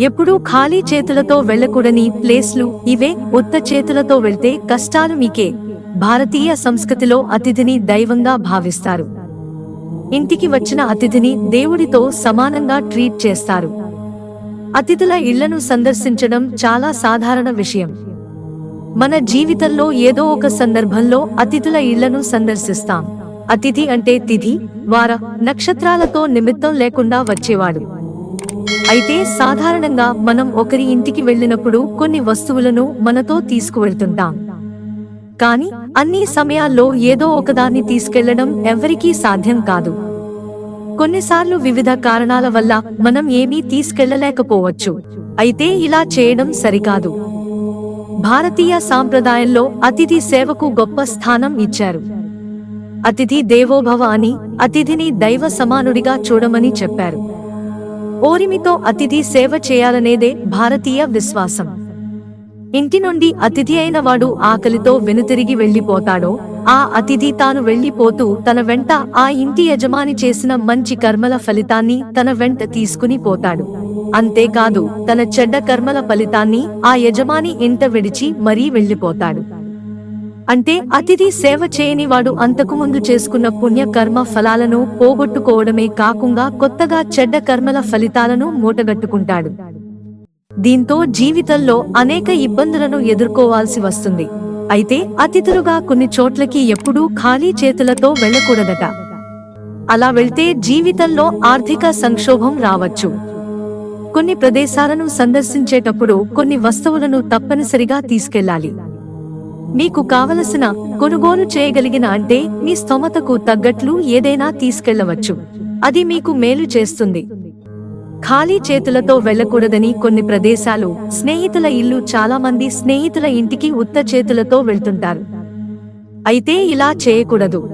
ఎప్పుడూ ఖాళీ చేతులతో వెళ్ళకూడని ప్లేస్లు ఇవే ఉత్త చేతులతో వెళ్తే కష్టాలు మీకే. భారతీయ సంస్కృతిలో అతిథిని దైవంగా భావిస్తారు. ఇంటికి వచ్చిన అతిథిని దేవుడితో సమానంగా ట్రీట్ చేస్తారు. అతిథుల ఇళ్ళను సందర్శించడం చాలా సాధారణ విషయం. మన జీవితంలో ఏదో ఒక సందర్భంలో అతిథుల ఇళ్ళను సందర్శిస్తాం. అతిథి అంటే తిథి వార నక్షత్రాలతో నిమిత్తం లేకుండా వచ్చేవాడు. అయితే సాధారణంగా మనం ఒకరి ఇంటికి వెళ్ళినప్పుడు కొన్ని వస్తువులను మనతో తీసుకువెళ్తుంటాం. కానీ అన్ని సమయాల్లో ఏదో ఒకదాన్ని తీసుకెళ్ళడం ఎవరికీ సాధ్యం కాదు. కొన్నిసార్లు వివిధ కారణాల వల్ల మనం ఏమీ తీసుకెళ్ళలేకపోవచ్చు. అయితే ఇలా చేయడం సరికాదు. భారతీయ సాంప్రదాయంలో అతిథి సేవకు గొప్ప స్థానం ఇచ్చారు. అతిథి దేవోభవ అని అతిథిని దైవ సమానుడిగా చూడమని చెప్పారు. ఓరిమితో అతిథి సేవ చేయాలనేదే భారతీయ విశ్వాసం. ఇంటి నుండి అతిథి అయిన వాడు ఆకలితో వెనుతిరిగి వెళ్ళిపోతాడో ఆ అతిథి తాను వెళ్ళిపోతూ తన వెంట ఆ ఇంటి యజమాని చేసిన మంచి కర్మల ఫలితాన్ని తన వెంట తీసుకుని పోతాడు. అంతేకాదు తన చెడ్డ కర్మల ఫలితాన్ని ఆ యజమాని ఇంట విడిచి మరీ వెళ్ళిపోతాడు అంటే అతిథి సేవ చేయని వాడు అంతకుముందు చేసుకున్న పుణ్య కర్మ ఫలాలను పోగొట్టుకోవడమే కాకుండా కొత్తగా చెడ్డ కర్మల ఫలితాలను మూటగట్టుకుంటాడు. దీంతో జీవితంలో అనేక ఇబ్బందులను ఎదుర్కోవాల్సి వస్తుంది. అయితే అతిథులుగా కొన్ని చోట్లకి ఎప్పుడూ ఖాళీ చేతులతో వెళ్ళకూడదట. అలా వెళ్తే జీవితంలో ఆర్థిక సంక్షోభం రావచ్చు. కొన్ని ప్రదేశాలను సందర్శించేటప్పుడు కొన్ని వస్తువులను తప్పనిసరిగా తీసుకెళ్ళాలి. మీకు కావలసిన కొనుగోలు చేయగలిగిన అంటే మీ స్తోమతకు తగ్గట్లు ఏదైనా తీసుకెళ్ళవచ్చు. అది మీకు మేలు చేస్తుంది. ఖాళీ చేతులతో వెళ్ళకూడదని కొన్ని ప్రదేశాలు స్నేహితుల ఇల్లు చాలా మంది స్నేహితుల ఇంటికి ఉత్త చేతులతో వెళ్తుంటారు. అయితే ఇలా చేయకూడదు.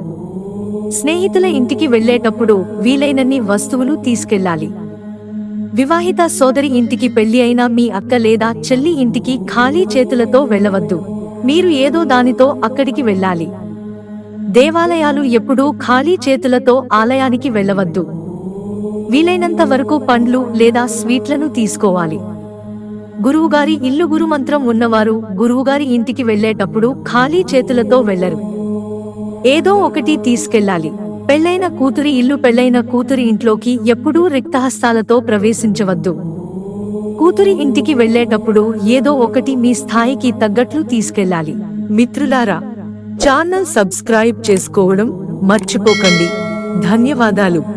స్నేహితుల ఇంటికి వెళ్ళేటప్పుడు వీలైనన్ని వస్తువులు తీసుకెళ్ళాలి. వివాహిత సోదరి ఇంటికి పెళ్ళి అయిన మీ అక్క లేదా చెల్లి ఇంటికి ఖాళీ చేతులతో వెళ్ళవద్దు. మీరు ఏదో దానితో అక్కడికి వెళ్ళాలి. దేవాలయాలు ఎప్పుడూ ఖాళీ చేతులతో ఆలయానికి వెళ్ళవద్దు. వీలైనంత వరకు పండ్లు లేదా స్వీట్లను తీసుకోవాలి. గురువుగారి ఇల్లు గురుమంత్రం ఉన్నవారు గురువుగారి ఇంటికి వెళ్ళేటప్పుడు ఖాళీ చేతులతో వెళ్ళరు ఏదో ఒకటి తీసుకెళ్ళాలి. పెళ్ళైన కూతురి ఇల్లు పెళ్ళైన కూతురి ఇంట్లోకి ఎప్పుడూ రిక్తహస్తాలతో ప్రవేశించవద్దు. కూతురి ఇంటికి వెళ్ళేటప్పుడు ఏదో ఒకటి మీ స్థాయికి తగ్గట్లు తీసుకెళ్ళాలి. మిత్రులారా ఛానల్ సబ్స్క్రైబ్ చేసుకోవడం మర్చిపోకండి. ధన్యవాదాలు.